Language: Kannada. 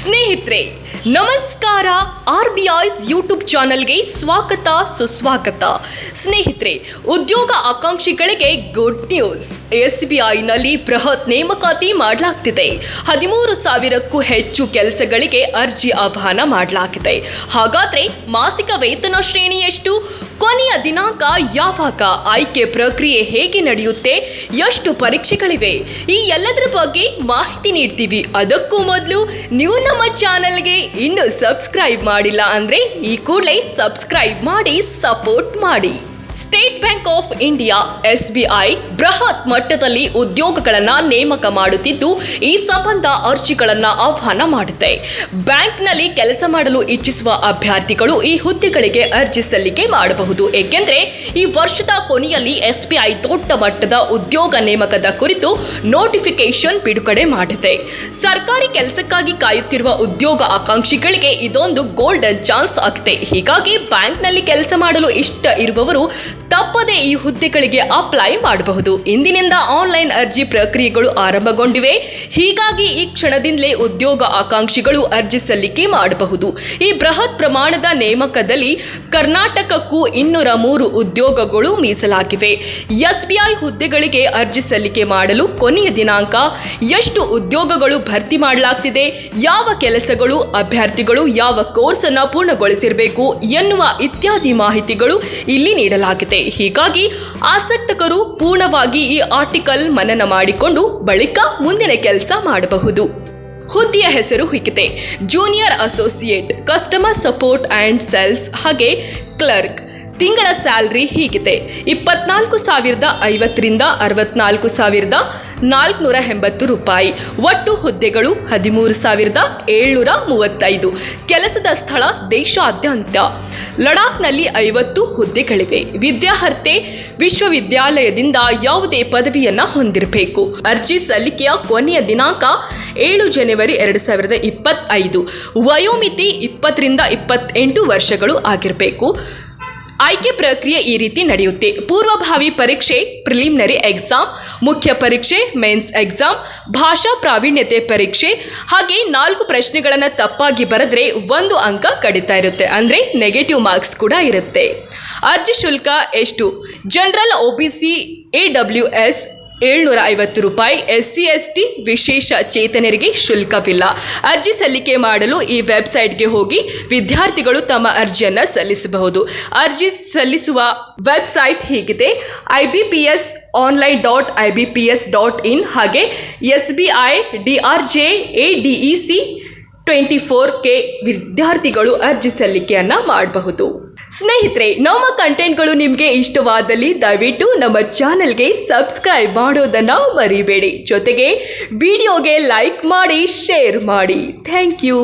ಸ್ನೇಹಿತರೆ, ನಮಸ್ಕಾರ ಆರ್ ಬಿ ಐಸ್ ಯೂಟ್ಯೂಬ್ ಚಾನಲ್ಗೆ ಸ್ವಾಗತ, ಸುಸ್ವಾಗತ. ಸ್ನೇಹಿತರೆ, ಉದ್ಯೋಗ ಆಕಾಂಕ್ಷಿಗಳಿಗೆ ಗುಡ್ ನ್ಯೂಸ್ ಎಸ್ ಬಿ ಐನಲ್ಲಿ ಬೃಹತ್ ನೇಮಕಾತಿ ಮಾಡಲಾಗ್ತಿದೆ. ಹದಿಮೂರು ಸಾವಿರಕ್ಕೂ ಹೆಚ್ಚು ಕೆಲಸಗಳಿಗೆ ಅರ್ಜಿ ಆಹ್ವಾನ ಮಾಡಲಾಗಿದೆ. ಹಾಗಾದರೆ ಮಾಸಿಕ ವೇತನ ಶ್ರೇಣಿ ಎಷ್ಟು ಕೊನೆಯ ದಿನಾಂಕ ಯಾವಾಗ? ಆಯ್ಕೆ ಪ್ರಕ್ರಿಯೆ ಹೇಗೆ ನಡೆಯುತ್ತೆ? ಎಷ್ಟು ಪರೀಕ್ಷೆಗಳಿವೆ? ಈ ಎಲ್ಲದರ ಬಗ್ಗೆ ಮಾಹಿತಿ ನೀಡ್ತೀವಿ. ಅದಕ್ಕೂ ಮೊದಲು ನೀವು ನಮ್ಮ ಚಾನಲ್ಗೆ ಇನ್ನೂ ಸಬ್ಸ್ಕ್ರೈಬ್ ಮಾಡಿಲ್ಲ ಅಂದರೆ ಈ ಕೂಡಲೇ ಸಬ್ಸ್ಕ್ರೈಬ್ ಮಾಡಿ, ಸಪೋರ್ಟ್ ಮಾಡಿ. State Bank of India SBI ಬೃಹತ್ ಮಟ್ಟದಲ್ಲಿ ಉದ್ಯೋಗಗಳನ್ನು ನೇಮಕ ಮಾಡುತ್ತಿದ್ದು, ಈ ಸಂಬಂಧ ಅರ್ಜಿಗಳನ್ನು ಆಹ್ವಾನ ಮಾಡಿದೆ. ಬ್ಯಾಂಕ್ನಲ್ಲಿ ಕೆಲಸ ಮಾಡಲು ಇಚ್ಛಿಸುವ ಅಭ್ಯರ್ಥಿಗಳು ಈ ಹುದ್ದೆಗಳಿಗೆ ಅರ್ಜಿ ಸಲ್ಲಿಕೆ ಮಾಡಬಹುದು. ಏಕೆಂದರೆ, ಈ ವರ್ಷದ ಕೊನೆಯಲ್ಲಿ ಎಸ್ಬಿಐ ದೊಡ್ಡ ಮಟ್ಟದ ಉದ್ಯೋಗ ನೇಮಕದ ಕುರಿತು ನೋಟಿಫಿಕೇಶನ್ ಬಿಡುಗಡೆ ಮಾಡಿದೆ. ಸರ್ಕಾರಿ ಕೆಲಸಕ್ಕಾಗಿ ಕಾಯುತ್ತಿರುವ ಉದ್ಯೋಗ ಆಕಾಂಕ್ಷಿಗಳಿಗೆ ಇದೊಂದು ಗೋಲ್ಡನ್ ಚಾನ್ಸ್ ಆಗಿದೆ. ಹೀಗಾಗಿ ಬ್ಯಾಂಕ್ನಲ್ಲಿ ಕೆಲಸ ಮಾಡಲು ಇಷ್ಟ ಇರುವವರು ತಪ್ಪದೆ ಈ ಹುದ್ದೆಗಳಿಗೆ ಅಪ್ಲೈ ಮಾಡಬಹುದು. ಇಂದಿನಿಂದ ಆನ್ಲೈನ್ ಅರ್ಜಿ ಪ್ರಕ್ರಿಯೆಗಳು ಆರಂಭಗೊಂಡಿವೆ. ಹೀಗಾಗಿ ಈ ಕ್ಷಣದಿಂದಲೇ ಉದ್ಯೋಗ ಆಕಾಂಕ್ಷಿಗಳು ಅರ್ಜಿ ಸಲ್ಲಿಕೆ ಮಾಡಬಹುದು. ಈ ಬೃಹತ್ ಪ್ರಮಾಣದ ನೇಮಕದಲ್ಲಿ ಕರ್ನಾಟಕಕ್ಕೂ ಇನ್ನೂರ ಮೂರು ಉದ್ಯೋಗಗಳು ಮೀಸಲಾಗಿವೆ. ಎಸ್ಬಿಐ ಹುದ್ದೆಗಳಿಗೆ ಅರ್ಜಿ ಸಲ್ಲಿಕೆ ಮಾಡಲು ಕೊನೆಯ ದಿನಾಂಕ. ಎಷ್ಟು ಉದ್ಯೋಗಗಳು ಭರ್ತಿ ಮಾಡಲಾಗ್ತಿದೆ? ಯಾವ ಕೆಲಸಗಳು, ಅಭ್ಯರ್ಥಿಗಳು ಯಾವ ಕೋರ್ಸ್ ಅನ್ನು ಪೂರ್ಣಗೊಳಿಸಿರಬೇಕು ಎನ್ನುವ ಇತ್ಯಾದಿ ಮಾಹಿತಿಗಳು ಇಲ್ಲಿ ನೀಡಲಾಗಿದೆ. ಹೀಗಾಗಿ ಆಸಕ್ತಕರು ಪೂರ್ಣವಾಗಿ ಈ ಆರ್ಟಿಕಲ್ ಮನನ ಮಾಡಿಕೊಂಡು ಬಳಿಕ ಮುಂದಿನ ಕೆಲಸ ಮಾಡಬಹುದು. ಹುದ್ದೆಯ ಹೆಸರು ಹಿಕ್ಕಿತೆ junior associate, customer support and sales ಹಾಗೆ ಕ್ಲರ್ಕ್. ತಿಂಗಳ ಸ್ಯಾಲ್ರಿ ಹೀಗಿದೆ ಇಪ್ಪತ್ನಾಲ್ಕು ಸಾವಿರದ ಐವತ್ತರಿಂದ ಅರವತ್ನಾಲ್ಕು ಸಾವಿರದ ನಾಲ್ಕುನೂರ ಎಂಬತ್ತು ರೂಪಾಯಿ. ಒಟ್ಟು ಹುದ್ದೆಗಳು ಹದಿಮೂರು ಸಾವಿರದ ಏಳ್ನೂರ ಮೂವತ್ತೈದು ಕೆಲಸದ ಸ್ಥಳ ದೇಶಾದ್ಯಂತ. ಲಡಾಖ್ನಲ್ಲಿ ಐವತ್ತು ಹುದ್ದೆಗಳಿವೆ. ವಿದ್ಯಾರ್ಹತೆ ವಿಶ್ವವಿದ್ಯಾಲಯದಿಂದ ಯಾವುದೇ ಪದವಿಯನ್ನ ಹೊಂದಿರಬೇಕು. ಅರ್ಜಿ ಸಲ್ಲಿಕೆಯ ಕೊನೆಯ ದಿನಾಂಕ ಏಳು ಜನವರಿ ಎರಡು ಸಾವಿರದ ಇಪ್ಪತ್ತೈದು. ವಯೋಮಿತಿ ಇಪ್ಪತ್ತರಿಂದ ಇಪ್ಪತ್ತೆಂಟು ವರ್ಷಗಳು ಆಗಿರಬೇಕು. ಆಯ್ಕೆ ಪ್ರಕ್ರಿಯೆ ಈ ರೀತಿ ನಡೆಯುತ್ತೆ. ಪೂರ್ವಭಾವಿ ಪರೀಕ್ಷೆ ಪ್ರಿಲಿಮಿನರಿ ಎಕ್ಸಾಮ್ ಮುಖ್ಯ ಪರೀಕ್ಷೆ ಮೇನ್ಸ್ ಎಕ್ಸಾಮ್ ಭಾಷಾ ಪ್ರಾವೀಣ್ಯತೆ ಪರೀಕ್ಷೆ, ಹಾಗೆ ನಾಲ್ಕು ಪ್ರಶ್ನೆಗಳನ್ನು ತಪ್ಪಾಗಿ ಬರೆದ್ರೆ ಒಂದು ಅಂಕ ಕಡಿತಾ ಇರುತ್ತೆ. ಅಂದರೆ ನೆಗೆಟಿವ್ ಮಾರ್ಕ್ಸ್ ಕೂಡ ಇರುತ್ತೆ. ಅರ್ಜಿ ಶುಲ್ಕ ಎಷ್ಟು? General O B C E W S ಏಳ್ನೂರ ಐವತ್ತು ರೂಪಾಯಿ ಎಸ್ ಸಿ ಎಸ್ ಟಿ ವಿಶೇಷ ಚೇತನರಿಗೆ ಶುಲ್ಕವಿಲ್ಲ. ಅರ್ಜಿ ಸಲ್ಲಿಕೆ ಮಾಡಲು ಈ ವೆಬ್ಸೈಟ್ಗೆ ಹೋಗಿ ವಿದ್ಯಾರ್ಥಿಗಳು ತಮ್ಮ ಅರ್ಜಿಯನ್ನು ಸಲ್ಲಿಸಬಹುದು. ಅರ್ಜಿ ಸಲ್ಲಿಸುವ ವೆಬ್ಸೈಟ್ ಹೀಗಿದೆ I B P S online dot I B P S dot in ಹಾಗೆ S B I D R J A D E C twenty K ವಿದ್ಯಾರ್ಥಿಗಳು ಅರ್ಜಿ ಸಲ್ಲಿಕೆಯನ್ನು ಮಾಡಬಹುದು. ಸ್ನೇಹಿತರೆ, ನಮ್ಮ ಕಂಟೆಂಟ್ಗಳು ನಿಮಗೆ ಇಷ್ಟವಾದಲ್ಲಿ ದಯವಿಟ್ಟು ನಮ್ಮ ಚಾನೆಲ್ಗೆ ಸಬ್ಸ್ಕ್ರೈಬ್ ಮಾಡೋದನ್ನು ಮರಿಬೇಡಿ. ಜೊತೆಗೆ, ವಿಡಿಯೋಗೆ ಲೈಕ್ ಮಾಡಿ, ಶೇರ್ ಮಾಡಿ. Thank you.